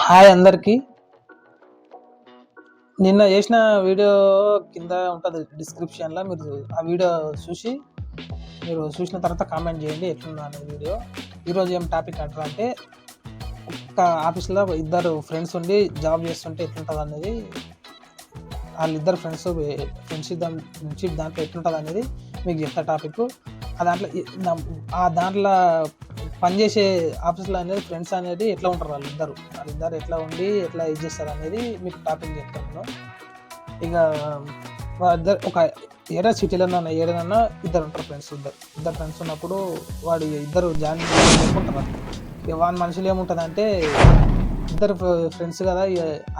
Hi అందరికీ. నిన్న చేసిన వీడియో కింద ఉంటుంది డిస్క్రిప్షన్లో మీరు ఆ వీడియో చూసి మీరు చూసిన తర్వాత కామెంట్ చేయండి ఎట్లుందా అనే వీడియో. ఈరోజు ఏం టాపిక్ అంటారు అంటే ఒక ఆఫీస్లో ఇద్దరు ఫ్రెండ్స్ ఉండి జాబ్ చేస్తుంటే ఎట్లుంటుంది అనేది వాళ్ళిద్దరు ఫ్రెండ్స్ ఫ్రెండ్షిప్ దాని ఫ్రెండ్షిప్ దాంట్లో ఎట్లుంటుంది అనేది మీకు చెప్తా టాపిక్ ఆ దాంట్లో ఆ దాంట్లో పనిచేసే ఆఫీస్లో అనేది ఫ్రెండ్స్ అనేది ఎట్లా ఉంటారు వాళ్ళిద్దరు వాళ్ళిద్దరు ఎట్లా ఉండి ఎట్లా ఇది చేస్తారు అనేది మీకు టాపిక్ చెప్తాను ఇక వాళ్ళిద్దరు ఒక ఏడా సిటీలోనన్నా ఏడనన్నా ఇద్దరు ఉంటారు ఫ్రెండ్స్ ఇద్దరు. ఇద్దరు ఫ్రెండ్స్ ఉన్నప్పుడు వాడు ఇద్దరు జాయిన్ చేసుకుంటారు ఇక వాని మనుషులు ఏముంటుంది అంటే ఇద్దరు ఫ్రెండ్స్ కదా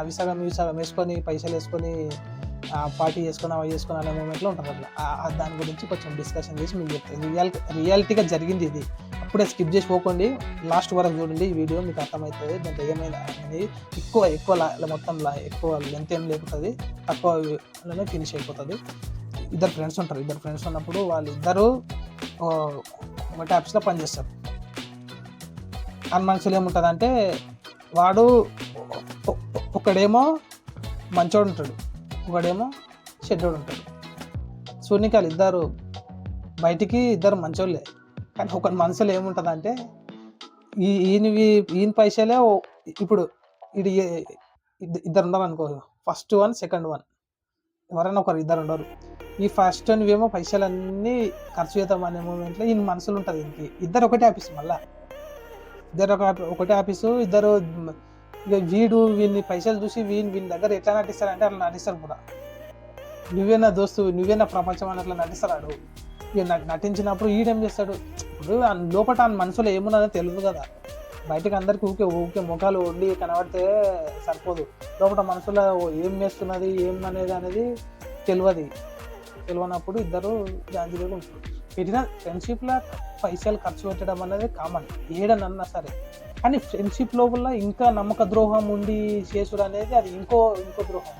అవి సగం ఇవి సగం వేసుకొని పైసలు వేసుకొని పార్టీ చేసుకొని అవి చేసుకొని అనే మూమెంట్లో ఉంటారు అట్లా దాని గురించి కొంచెం డిస్కషన్ చేసి మీకు చెప్తాను. రియల్ రియాలిటీగా జరిగింది ఇది. అప్పుడే స్కిప్ చేసి పోకండి. లాస్ట్ వరకు చూడండి ఈ వీడియో మీకు అర్థమవుతుంది. దాంట్లో ఏమైనా అనేది ఎక్కువ ఎక్కువ మొత్తం ఎక్కువ లెంత్ ఏం లేకపోతుంది తక్కువలోనే ఫినిష్ అయిపోతుంది. ఇద్దరు ఫ్రెండ్స్ ఉంటారు. ఇద్దరు ఫ్రెండ్స్ ఉన్నప్పుడు వాళ్ళిద్దరూ ఒక ఒకటి పనిచేస్తారు అని మనుషులు ఏముంటుంది అంటే వాడు ఒకడేమో మంచోడు ఉంటాడు. ఒకడేమో చెడ్డోడు ఉంటాడు. సూర్యకాలు ఇద్దరు బయటికి ఇద్దరు మంచోళ్ళే. కానీ ఒక మనసులో ఏముంటుంది అంటే ఈ ఈయనవి ఈయన పైసలే ఇప్పుడు ఇది ఇద్దరు ఉన్నారు అనుకో ఫస్ట్ వన్ సెకండ్ వన్. ఎవరైనా ఒకరు ఇద్దరు ఉండరు ఈ ఫస్ట్ వన్ ఏమో పైసలన్నీ ఖర్చు చేద్దాం అనే మూమెంట్లో ఈయన మనసులో ఉంటుంది ఇంటికి ఇద్దరు ఒకటే ఆఫీస్ మళ్ళా. ఇద్దరు ఒక ఒకటే ఆఫీసు ఇద్దరు ఇక వీడు వీడిని పైసలు చూసి వీని వీని దగ్గర ఎట్లా నటిస్తారు అంటే అట్లా నటిస్తారు కూడా. నువ్వే నా దోస్తు నువ్వే నా ప్రపంచం అని అట్లా నటిస్తాడు ఇక నటించినప్పుడు ఈడేం చేస్తాడు. ఇప్పుడు ఆ లోపల ఆ మనసులో ఏమున్నదో తెలియదు కదా. బయటకు అందరికి ఊకే ఊకే ముఖాలు వండి కనబడితే సరిపోదు. లోపల మనసులో ఏం చేస్తున్నది ఏం అనేది అనేది తెలియదు. తెలియనప్పుడు ఇద్దరు జాంజీలో ఉంటారు. పెట్టిన ఫ్రెండ్షిప్లో పైసలు ఖర్చు పెట్టడం అనేది కామన్ ఏడనన్నా సరే. కానీ ఫ్రెండ్షిప్ లోపల ఇంకా నమ్మక ద్రోహం ఉండి చేసుడు అనేది అది ఇంకో ఇంకో ద్రోహం.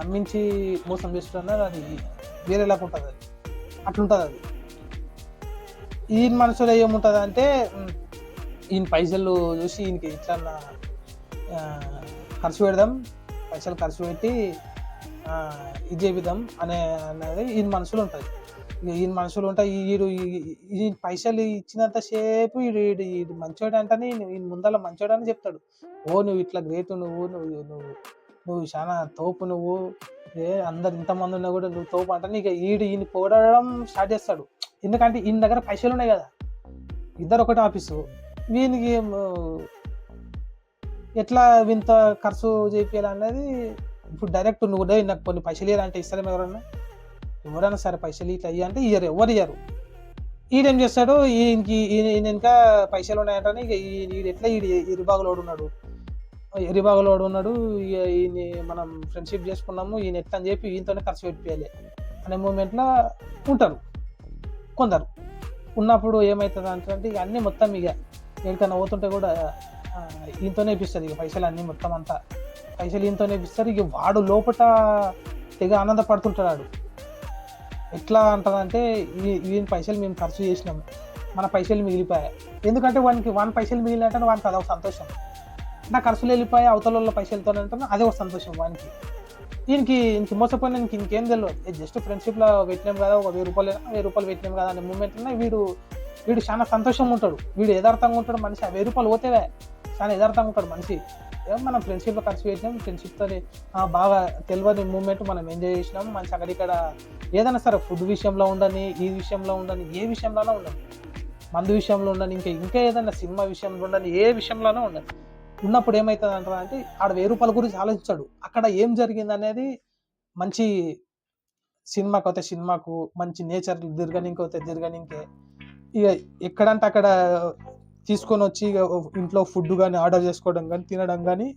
నమ్మించి మోసం చేసుడు అనేది అది వేరేలాగా ఉంటుంది. అది అట్లుంటుంది అది. ఈయన మనసులో ఏముంటుంది అంటే ఈయన పైసలు చూసి ఈయనకి ఇట్లా ఖర్చు పెడదాం పైసలు ఖర్చు పెట్టి ఇది చేపిద్దాం అనే అనేది ఈయన మనసులో ఉంటుంది. ఈయన మనసులో ఉంటాయి వీడు ఈ- పైసలు ఇచ్చినంత సేపు ఈడు ఈడు మంచోడు అంటేనే ఈయన ముందర మంచోడు అని చెప్తాడు. ఓ నువ్వు ఇట్లా గ్రేట్ నువ్వు నువ్వు నువ్వు నువ్వు చాలా తోపు నువ్వు. ఏ అందరు ఇంతమంది ఉన్నా కూడా నువ్వు తోపు అంటే ఇక ఈడు ఈయన పోడడం స్టార్ట్ చేస్తాడు. ఎందుకంటే ఈయన దగ్గర పైసలు ఉన్నాయి కదా. ఇద్దరు ఒకటి ఆఫీసు. వీనికి ఎట్లా వింత ఖర్చు చేయాలనేది ఇప్పుడు డైరెక్ట్ నువ్వు కూడా నాకు కొన్ని పైసలు ఇవ్వాలంటే ఇస్తారేమో ఎవరన్నా? ఎవరైనా సరే పైసలు ఇట్లా ఇయ్యంటే ఇయ్యరు ఎవరు ఇయ్యరు. ఈడేం చేస్తాడు? ఈయనకి ఈయన ఈయన ఇంకా పైసలు ఉన్నాయంటే ఇక ఈ- ఈడు ఎట్లా ఈడు ఇరుబాగులోడు ఉన్నాడు? ఎరిబాగులోడు ఉన్నాడు ఇక ఈయన మనం ఫ్రెండ్షిప్ చేసుకున్నాము ఈయన ఎట్లా అని చెప్పి ఈయనతోనే ఖర్చు పెట్టిపోయాలి అనే మూమెంట్లో ఉంటారు. కొందరు. ఉన్నప్పుడు ఏమవుతుంది అంటే ఇక అన్నీ మొత్తం ఇక ఎక్కడికైనా పోతుంటే కూడా ఈయనతోనే ఇప్పిస్తుంది ఇక పైసలు అన్నీ మొత్తం అంతా. పైసలు ఈయనతోనే ఇప్పిస్తారు ఇక వాడు లోపల తెగ ఆనందపడుతుంటాడు వాడు ఎట్లా అంటదంటే ఈయన పైసలు మేము ఖర్చు చేసినాము మన పైసలు మిగిలిపోయాయి. ఎందుకంటే వానికి వాని పైసలు మిగిలినట్టు వానికి అదొక సంతోషం. నా ఖర్చులు వెళ్ళిపోయి అవతల వాళ్ళ పైసలతో అదే ఒక సంతోషం వానికి. దీనికి ఇంక మోసపోయిన ఇంక ఇంకేం తెలియదు. జస్ట్ ఫ్రెండ్షిప్లో పెట్టినాం కదా ఒక వెయ్యి రూపాయలు వెయ్యి రూపాయలు పెట్టినాం కదా అనే మూమెంట్లో వీడు వీడు చాలా సంతోషంగా ఉంటాడు. వీడు యథార్థంగా ఉంటాడు మనిషి. ఆ వెయ్యి రూపాయలు పోతేవే చాలా యథార్థంగా ఉంటాడు మనిషి. ఏం మనం ఫ్రెండ్షిప్లో ఖర్చు పెట్టినాం ఫ్రెండ్షిప్తో బాగా తెలియని మూమెంట్ మనం ఎంజాయ్ చేసినాం మంచి అక్కడ ఇక్కడ ఏదైనా సరే ఫుడ్ విషయంలో ఉండని ఈ విషయంలో ఉండని ఏ విషయంలోనూ ఉండదు మందు విషయంలో ఉండని ఇంకా ఇంకా ఏదైనా సినిమా విషయంలో ఉండని ఏ విషయంలోనూ ఉండదు ఉన్నప్పుడు ఏమవుతుంది అంటారా అంటే ఆడ వెయ్యి రూపాయల గురించి ఆలోచించాడు. అక్కడ ఏం జరిగింది అనేది మంచి సినిమాకి అయితే సినిమాకు మంచి నేచర్ తిరగనింకి అయితే తిరగనింకే. ఇక ఎక్కడంటే అక్కడ తీసుకొని వచ్చి ఇక ఇంట్లో ఫుడ్ కానీ ఆర్డర్ చేసుకోవడం కానీ తినడం కానీ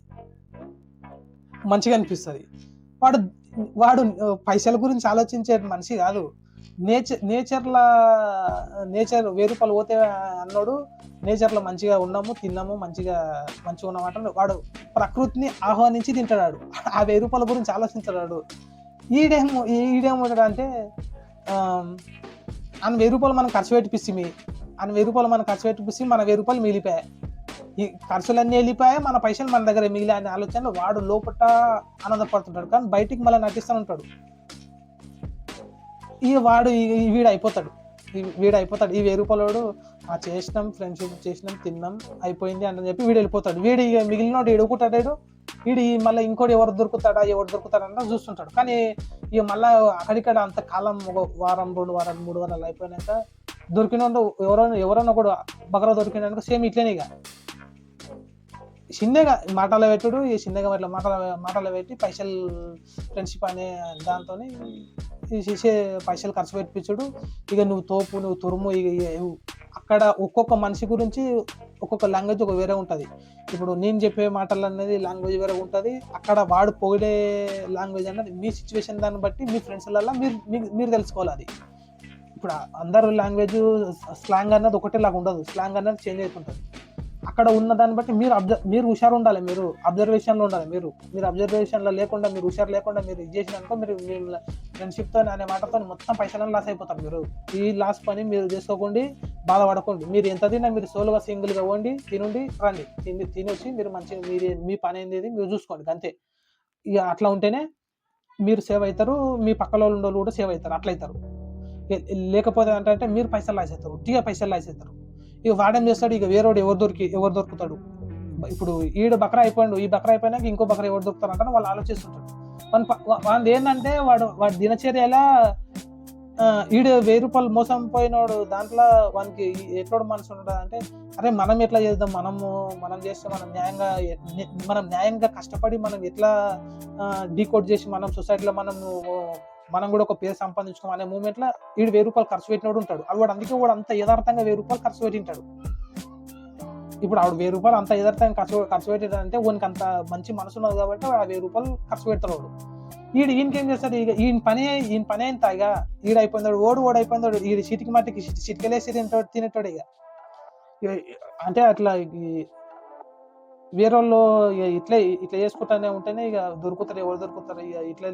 మంచిగా అనిపిస్తుంది. వాడు వాడు పైసల గురించి ఆలోచించే మనిషి కాదు. నేచర్ నేచర్లా నేచర్ వెయ్యి రూపాయలు పోతే అన్నాడు నేచర్లో మంచిగా ఉన్నాము తిన్నాము మంచిగా మంచిగా ఉన్నామంటే వాడు ప్రకృతిని ఆహ్వానించి తింటాడు ఆ వెయ్యి రూపాయల గురించి ఆలోచించాడు ఈడేమో ఈడేమంటాడు అంటే ఆయన వెయ్యి రూపాయలు మనం ఖర్చు పెట్టిపిస్తే ఆ వెయ్యి రూపాయలు మనం ఖర్చు పెట్టిపిస్తే మన వెయ్యి రూపాయలు మిగిలిపోయాయి. ఈ ఖర్చులన్నీ వెళ్ళిపోయాయి మన పైసలు మన దగ్గర మిగిలి అనే ఆలోచన వాడు లోపల ఆనందపడుతుంటాడు. కానీ బయటికి మళ్ళీ నటిస్తూ ఉంటాడు. ఈ వాడు ఈ- ఈ వీడు అయిపోతాడు. ఈ వీడు అయిపోతాడు. ఈ వెయ్యి రూపాయలోడు ఆ చేసినాం ఫ్రెండ్షిప్ చేసినాం తిన్నాం అయిపోయింది అని చెప్పి వీడు వెళ్ళిపోతాడు. వీడు ఇక మిగిలినోడు ఎడుకుంటాడు వీడు ఈ మళ్ళీ ఇంకోటి ఎవరు దొరుకుతాడా ఎవరు దొరుకుతాడన్న చూస్తుంటాడు. కానీ ఇక మళ్ళీ అక్కడిక్కడ అంత కాలం ఒక వారం రెండు వారాలు మూడు వారాలు అయిపోయినాక దొరికిన ఎవరైనా ఎవరైనా కూడా బకరా దొరికినాక సేమ్ ఇట్లనే ఇక. చిన్నగా మాటలు పెట్టుడు ఈ చిన్నగా ఇట్లా మాటలు మాటలు పెట్టి పైసలు ఫ్రెండ్షిప్ అనే దాంతో తీసేసే పైసలు ఖర్చు పెట్టించుడు ఇక నువ్వు తోపు నువ్వు తురుము ఇక అక్కడ ఒక్కొక్క మనిషి గురించి ఒక్కొక్క లాంగ్వేజ్ ఒక వేరే ఉంటుంది. ఇప్పుడు నేను చెప్పే మాటలు అనేది లాంగ్వేజ్ వేరే ఉంటుంది. అక్కడ వాడు పొగిడే లాంగ్వేజ్ అనేది మీ సిచ్యువేషన్ దాన్ని బట్టి మీ ఫ్రెండ్స్లలో మీరు మీ- మీరు తెలుసుకోవాలి అది. ఇప్పుడు అందరు లాంగ్వేజ్ స్లాంగ్ అన్నది ఒకటేలాగా ఉండదు. స్లాంగ్ అన్నది చేంజ్ అవుతుంటుంది అక్కడ ఉన్న దాన్ని బట్టి మీరు అబ్జర్వ్ మీరు హుషారు ఉండాలి. మీరు అబ్జర్వేషన్లో ఉండాలి. మీరు మీరు అబ్జర్వేషన్లో లేకుండా మీరు హుషారు లేకుండా మీరు ఇది చేసినాకో మీరు ఫ్రెండ్షిప్తో అనే మాటతో మొత్తం పైసలను లాస్ అయిపోతారు మీరు. ఈ లాస్ పని మీరు చేసుకోకండి బాధపడకండి. మీరు ఎంత తిన్నా మీరు సోలుగా సింగిల్గా వండి తినండి రండి. తిని తినొచ్చి మీరు మంచిగా మీరు మీ పని ఏంది మీరు చూసుకోండి అంతే. ఇక అట్లా ఉంటేనే మీరు సేవ్ అవుతారు మీ పక్కలో ఉన్న వాళ్ళు కూడా సేవ్ అవుతారు అట్లా అవుతారు లేకపోతే అంటే మీరు పైసలు లాస్ అవుతారు ఉట్టిగా పైసలు లాస్ అవుతారు ఇక వాడేం చేస్తాడు? ఇక వేరేవాడు ఎవరు దొరికి ఎవరు దొరుకుతాడు? ఇప్పుడు ఈడు బక్రా అయిపోయాడు ఈ బక్రా అయిపోయినాక ఇంకో బక్రా ఎవరు దొరుకుతారు అంటే వాళ్ళు ఆలోచిస్తుంటారు. మన ప- ఏంటంటే వాడు వాడి దినచర్యలా ఎలా ఈడు వెయ్యి రూపాయలు మోసం పోయినోడు దాంట్లో వానికి ఎక్కడో మనసు ఉండదు అంటే అరే మనం ఎట్లా చేద్దాం? మనము మనం చేస్తే మనం న్యాయంగా మనం న్యాయంగా కష్టపడి మనం ఎట్లా డీకోడ్ చేసి మనం సొసైటీలో మనం మనం కూడా ఒక పేరు సంపాదించుకోవాలి అనే మూమెంట్లో వీడు వెయ్యి రూపాయలు ఖర్చు పెట్టినోడు ఉంటాడు. అది వాడు అందుకే వాడు అంత యథార్థంగా వెయ్యి రూపాయలు ఖర్చు పెట్టింటాడు. ఇప్పుడు ఆవిడ వెయ్యి రూపాయలు అంత యథార్థంగా ఖర్చు ఖర్చు పెట్టాడంటే వానికి అంత మంచి మనసు ఉన్నది కాబట్టి వాడు ఆ వెయ్యి రూపాయలు ఖర్చు పెడతాడు వాడు. ఈడు ఈయనకేం చేస్తాడు? ఇక ఈయన పని ఈయన పని అయిన ఇక ఈడు అయిపోయిందాడు ఓడు ఓడు అయిపోయిందాడు ఈడు చిటికి మట్టికి చిటికలేసి తింటాడు తినేటాడు ఇక. ఇక అంటే అట్లా ఈ వేరే వాళ్ళు ఇక ఇట్లే ఇట్లా చేసుకుంటానే ఉంటేనే ఇక దొరుకుతారు ఎవరు దొరుకుతారు ఇక ఇట్లా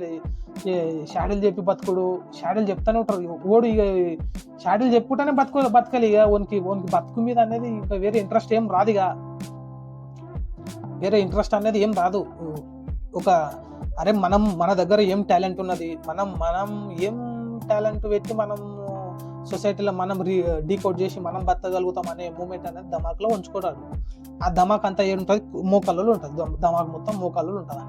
షాడీలు చెప్పి బతుకుడు షాడీలు చెప్తానే ఉంటారు. ఓడు ఇక షాడీలు చెప్పుకుంటానే బతుకు బతకాలి ఇక ఓనికి ఓనికి బతుకు మీద అనేది ఇంకా వేరే ఇంట్రెస్ట్ ఏం రాదు ఇక వేరే ఇంట్రెస్ట్ అనేది ఏం రాదు. ఒక అరే మనం మన దగ్గర ఏం టాలెంట్ ఉన్నది మనం మనం ఏం టాలెంట్ పెట్టి మనం సొసైటీలో మనం రీ డీకోడ్ చేసి మనం బతకగలుగుతాం అనే మూమెంట్ అనేది ధమాక్లో ఉంచుకోవడాడు ఆ ధమాక్ అంతా ఏముంటుంది మోకాళ్ళలో ఉంటుంది ధమాక్ మొత్తం మోకాళ్ళలో ఉంటుంది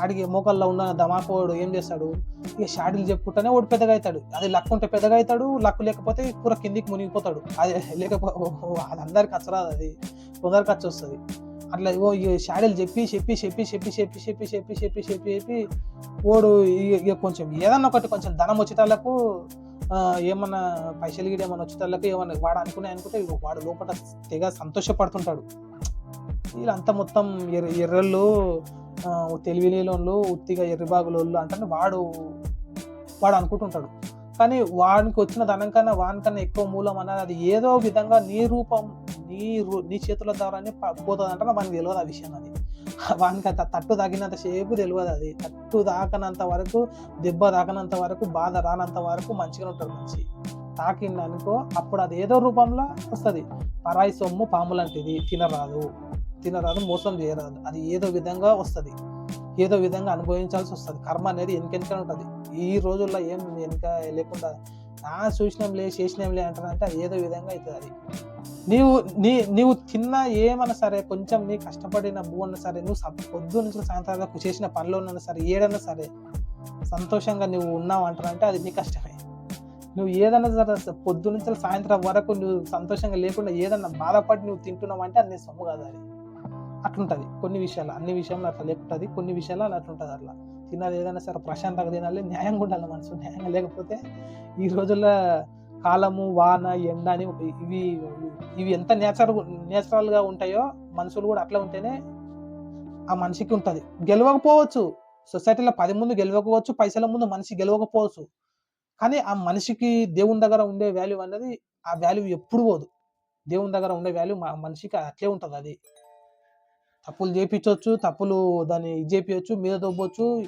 అడిగి మోకాల్లో ఉన్న ధమాక్ వాడు ఏం చేస్తాడు ఇక షాడీలు చెప్పుకుంటేనే వాడు పెద్దగా అవుతాడు అది లక్ ఉంటే పెద్దగా అవుతాడు లక్ లేకపోతే పూర కిందికి మునిగిపోతాడు అది లేకపోతే అది అందరికి వచ్చరాదు అది కొందరికి ఖర్చు వస్తుంది అట్లా ఓ ఈ షాడీలు చెప్పి చెప్పి చెప్పి చెప్పి చెప్పి చెప్పి చెప్పి చెప్పి చెప్పి చెప్పి ఓడు ఇక ఇక కొంచెం ఏదన్నా ఒకటి కొంచెం ధనం వచ్చేటాలకు ఏమన్నా పైసలు గిడ ఏమన్నా వచ్చేటాలకు ఏమన్నా వాడు అనుకునే అనుకుంటే వాడు లోపల తెగ సంతోషపడుతుంటాడు. వీళ్ళంతా మొత్తం ఎర్ర ఎర్రళ్ళు ఆ, తెలివిలేలోళ్ళు ఉత్తిగా ఎర్రిబాగులోళ్ళు అంటే వాడు వాడు అనుకుంటుంటాడు. కానీ వానికి వచ్చిన ధనం కన్నా వానికన్నా ఎక్కువ మూలం అన్నది అది ఏదో విధంగా నీ రూపం నీ రూ నీ చేతుల ద్వారానే పోతుంది అంటే మనకి తెలియదు ఆ విషయం అది. వానికి తట్టు తగినంత సేపు తెలియదు అది. తట్టు తాకనంత వరకు దెబ్బ తాకనంత వరకు బాధ రానంత వరకు మంచిగా ఉంటారు మంచి తాకింది అనుకో అప్పుడు అది ఏదో రూపంలో వస్తుంది. పరాయి సొమ్ము పాము లాంటిది తినరాదు. తినరాదు మోసం చేయరాదు. అది ఏదో విధంగా వస్తుంది. ఏదో విధంగా అనుభవించాల్సి వస్తుంది. కర్మ అనేది వెనకెనక ఉంటుంది. ఈ రోజుల్లో ఏం వెనక లేకుండా ఆ చూసినాంలే చేసినాంలే అంటారంటే అది ఏదో విధంగా అవుతుంది అది. నీవు నీ నీవు తిన్నా ఏమన్నా సరే కొంచెం నీ కష్టపడిన భూ అన్నా సరే నువ్వు సప్- పొద్దు నుంచి సాయంత్రం దాకా చేసిన పనిలో ఉన్నా సరే ఏడన్నా సరే సంతోషంగా నువ్వు ఉన్నావు అంటారంటే అది నీ కష్టమే. నువ్వు ఏదన్నా సరే పొద్దు నుంచి సాయంత్రం వరకు నువ్వు సంతోషంగా లేకుండా ఏదన్నా బాధపడి నువ్వు తింటున్నావు అంటే అది నీ సొమ్ము కాదు అది. అట్లుంటుంది. కొన్ని విషయాలు అన్ని విషయంలో అట్లా లేకుంటుంది. కొన్ని విషయాలు అలా అట్లుంటుంది అట్లా. తిన్నది ఏదైనా సరే ప్రశాంతంగా తినాలి న్యాయంగా ఉండాలి మనసు న్యాయంగా లేకపోతే ఈ రోజుల్లో కాలము వాన ఎండ అని ఇవి ఇవి ఎంత నేచురల్ నేచురల్గా ఉంటాయో మనుషులు కూడా అట్లా ఉంటేనే ఆ మనిషికి ఉంటుంది. గెలవకపోవచ్చు. సొసైటీలో పది ముందు గెలవకపోవచ్చు పైసల ముందు మనిషి గెలవకపోవచ్చు. కానీ ఆ మనిషికి దేవుని దగ్గర ఉండే వాల్యూ అనేది ఆ వాల్యూ ఎప్పుడు పోదు. దేవుని దగ్గర ఉండే వాల్యూ మా మనిషికి అట్లే ఉంటుంది అది. తప్పులు చేపించవచ్చు తప్పులు దాన్ని ఇది చేపించవచ్చు మీద దొబ్బొచ్చు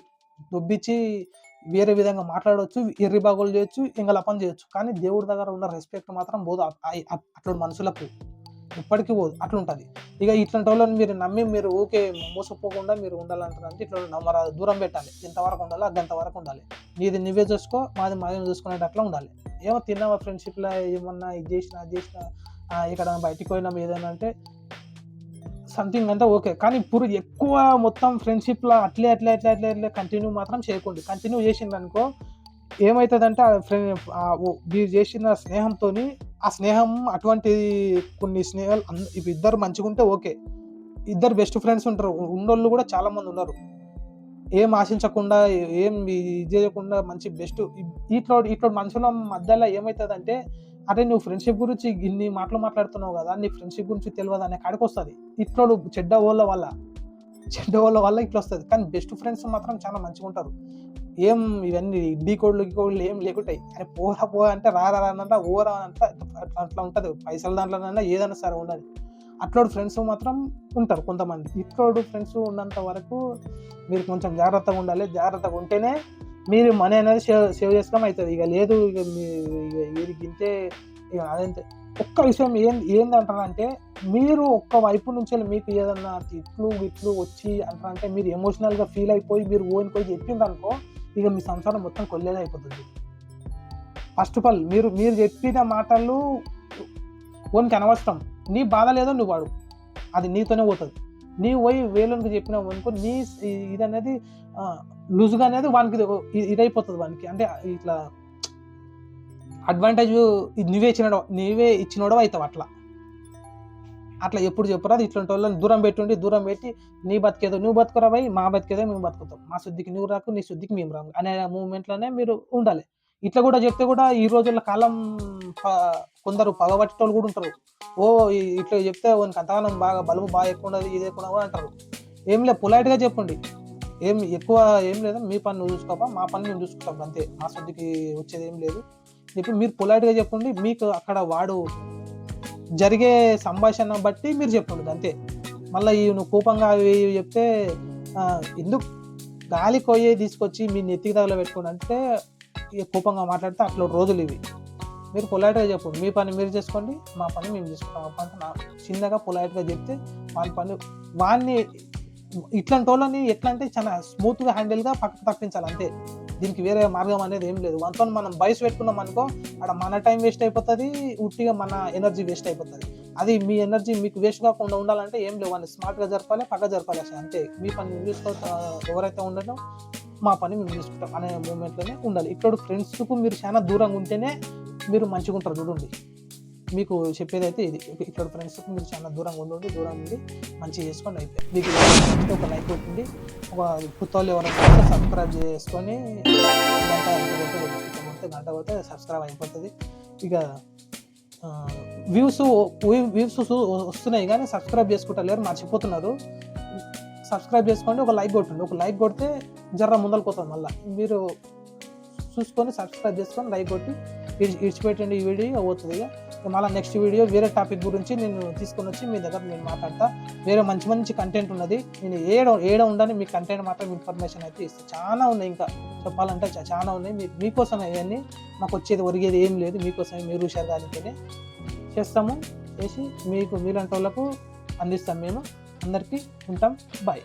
దొబ్బించి వేరే విధంగా మాట్లాడవచ్చు ఎర్రి బాగోలు చేయొచ్చు ఇంకా పని చేయొచ్చు. కానీ దేవుడి దగ్గర ఉన్న రెస్పెక్ట్ మాత్రం పోదు. అట్లాంటి మనుషులకు ఎప్పటికీ పోదు. అట్లా ఉంటుంది ఇక ఇట్లాంటి వాళ్ళని మీరు నమ్మి మీరు ఊకే మోసపోకుండా మీరు ఉండాలంటారంటే ఇట్లా నమ్మరా దూరం పెట్టాలి. ఎంతవరకు ఉండాలి గంత వరకు ఉండాలి. నీది నువ్వే చూసుకో మాది మాది చూసుకునేటట్లా ఉండాలి. ఏమో తిన్నావా ఫ్రెండ్షిప్లో ఏమన్నా ఇది చేసినా అది చేసినా ఇక్కడ బయటికి పోయినాం ఏదైనా అంటే సంథింగ్ అంటే ఓకే కానీ ఇప్పుడు ఎక్కువ మొత్తం ఫ్రెండ్షిప్లో అట్లే అట్లే అట్లే అట్లే అట్లే కంటిన్యూ మాత్రం చేయకండి కంటిన్యూ చేసింది అనుకో ఏమవుతుందంటే ఆ ఫ్రెండ్ మీరు చేసిన స్నేహంతో ఆ స్నేహం అటువంటి కొన్ని స్నేహాలు ఇప్పుడు ఇద్దరు మంచిగా ఉంటే ఓకే ఇద్దరు బెస్ట్ ఫ్రెండ్స్ ఉంటారు. ఉండోళ్ళు ఉన్నోళ్ళు కూడా చాలా మంది ఉన్నారు. ఏం ఆశించకుండా ఏం ఇది చేయకుండా మంచి బెస్ట్ ఇట్లా ఇట్లా మనుషుల మధ్యలో ఏమవుతుందంటే అరే నువ్వు ఫ్రెండ్షిప్ గురించి ఇన్ని మాటలు మాట్లాడుతున్నావు కదా నీ ఫ్రెండ్షిప్ గురించి తెలియదు? అనే కాడికి వస్తుంది. ఇట్లోడు చెడ్డ వాళ్ళ వల్ల చెడ్డ వాళ్ళ వల్ల ఇట్లా వస్తుంది. కానీ బెస్ట్ ఫ్రెండ్స్ మాత్రం చాలా మంచిగా ఉంటారు. ఏం ఇవన్నీ డీ కోడ్లు కోళ్ళు కోడ్లు ఏం లేకుంటాయి అరే పోరా పోరా అంటే రారా రా అంట ఓరా అంటే అట్లా అట్లా ఉంటుంది. పైసల దాంట్లోనైనా ఏదైనా సరే ఉండాలి. అట్లోడు ఫ్రెండ్స్ మాత్రం ఉంటారు కొంతమంది. ఇట్లోడు ఫ్రెండ్స్ ఉన్నంత వరకు మీరు కొంచెం జాగ్రత్తగా ఉండాలి. జాగ్రత్తగా ఉంటేనే మీరు మనీ అనేది సేవ్ సేవ్ చేసుకోవడం అవుతుంది. ఇక లేదు ఇక మీరు గింతే ఇక అదంతే. ఒక్క విషయం ఏం ఏందంటారంటే మీరు ఒక్క వైపు నుంచి మీకు ఏదన్నా ఇట్లు ఇట్లు వచ్చి అంటారంటే మీరు ఎమోషనల్గా ఫీల్ అయిపోయి మీరు ఓనిపోయి చెప్పిందనుకో ఇక మీ సంసారం మొత్తం కొల్లేదే అయిపోతుంది. ఫస్ట్ ఆఫ్ ఆల్ మీరు మీరు చెప్పిన మాటలు ఓన్ అనవసరం. నీ బాధ లేదో నువ్వు వాడు. అది నీతోనే పోతుంది. నీ పోయి వేలునికి చెప్పినావు అనుకో నీ ఇది అనేది లూజ్గా అనేది వానికి ఇది- ఇదైపోతుంది వానికి. అంటే ఇట్లా అడ్వాంటేజ్ నువ్వే ఇచ్చినడం నీవే ఇచ్చినోడవు అవుతావు అట్లా. అట్లా ఎప్పుడు చెప్పరు అది ఇట్లాంటి వాళ్ళని దూరం పెట్టుండి దూరం పెట్టి నీ బతికేదో నువ్వు బతుకురా పోయి మా బతికేదో మేము బతుకుతాం. మా శుద్ధికి నువ్వు రాకు నీ శుద్ధికి మేము రాము అనే మూమెంట్లోనే మీరు ఉండాలి. ఇట్లా కూడా చెప్తే కూడా ఈ రోజుల్లో కాలం ప- కొందరు పగబట్టేటోళ్ళు కూడా ఉంటారు. ఓ ఇట్లా చెప్తే వానికి అంతగానం బాగా బలుపు బాగా ఎక్కువ ఉండదు ఇది ఎక్కువ ఉండదు అంటారు. ఏం లేదు పొలైట్గా చెప్పండి. ఏం ఎక్కువ ఏం లేదు మీ పని నువ్వు చూసుకోపా మా పని మేము చూసుకుంటాం అంతే. మా శుద్ధికి వచ్చేది ఏం లేదు. చెప్పి మీరు పొలైట్గా చెప్పండి మీకు అక్కడ వాడు జరిగే సంభాషణ బట్టి మీరు చెప్పండి అంతే. మళ్ళీ ఈ నువ్వు కోపంగా అవి ఇవి చెప్తే ఎందుకు గాలి కొయ్యే తీసుకొచ్చి మీ నెత్తికి తగల పెట్టుకోండి అంటే కోపంగా మాట్లాడితే అట్లా రోజులు ఇవి. మీరు పొలైట్గా చెప్పండి మీ పని మీరు చేసుకోండి మా పని మేము చేసుకుంటాం. అంటే పని నా చిన్నగా పొలైట్గా చెప్తే వాని పని వాడిని ఇట్లాంటి వాళ్ళని ఎట్లా అంటే చాలా స్మూత్గా హ్యాండిల్గా పక్కకు తప్పించాలి అంతే. దీనికి వేరే మార్గం అనేది ఏం లేదు. మనతో మనం బయస్ పెట్టుకున్నాం అనుకో అక్కడ మన టైం వేస్ట్ అయిపోతుంది ఉట్టిగా మన ఎనర్జీ వేస్ట్ అయిపోతుంది. అది మీ ఎనర్జీ మీకు వేస్ట్ కాకుండా ఉండాలంటే ఏం లేవు. అని స్మార్ట్గా జరపాలి పక్క జరపాలి. అసలు అంతే. మీ పని చూసుకో ఎవరైతే ఉండటం మా పని మేము చేసుకుంటాం అనే మూమెంట్లోనే ఉండాలి. ఇక్కడ ఫ్రెండ్స్కు మీరు చాలా దూరంగా ఉంటేనే మీరు మంచిగా ఉంటారు చూడండి. మీకు చెప్పేది అయితే ఇది. ఇక్కడ ఫ్రెండ్స్కి మీరు చాలా దూరంగా ఉండండి దూరం ఉండి మంచిగా చేసుకోండి అయితే. మీకు ఒక లైక్ కొట్టండి. ఒక పుత్తోళ్ళు ఎవరైనా సబ్స్క్రైబ్ చేసుకొని గంట గంట కొడితే గంట కొడితే సబ్స్క్రైబ్ అయిపోతుంది. ఇక వ్యూస్ వ్యూస్ వస్తున్నాయి కానీ సబ్స్క్రైబ్ చేసుకుంటలేరు మర్చిపోతున్నారు. సబ్స్క్రైబ్ చేసుకోండి ఒక లైక్ కొట్టండి. ఒక లైక్ కొడితే జర్ర ముందరకు పోతుంది మళ్ళీ. మీరు చూసుకొని సబ్స్క్రైబ్ చేసుకొని లైక్ కొట్టి ఇడిచి- ఇడిచిపెట్టండి ఈ వీడియో అవుతుంది ఇక మళ్ళీ నెక్స్ట్ వీడియో వేరే టాపిక్ గురించి నేను తీసుకొని వచ్చి మీ దగ్గర నేను మాట్లాడతా. వేరే మంచి మంచి కంటెంట్ ఉన్నది. నేను ఏడ ఏడ ఉండని మీ కంటెంట్ మాత్రం ఇన్ఫర్మేషన్ అయితే ఇస్తాను చాలా ఉన్నాయి ఇంకా. చెప్పాలంటే చాలా ఉన్నాయి. మీ మీకోసం అవన్నీ మాకు వచ్చేది ఒరిగేది ఏం లేదు. మీకోసమే మీరు షేర్ కానికనే చేస్తాము. చేసి మీకు మీలాంటి వాళ్ళకు అందిస్తాం మేము. అందరికీ ఉంటాం. బాయ్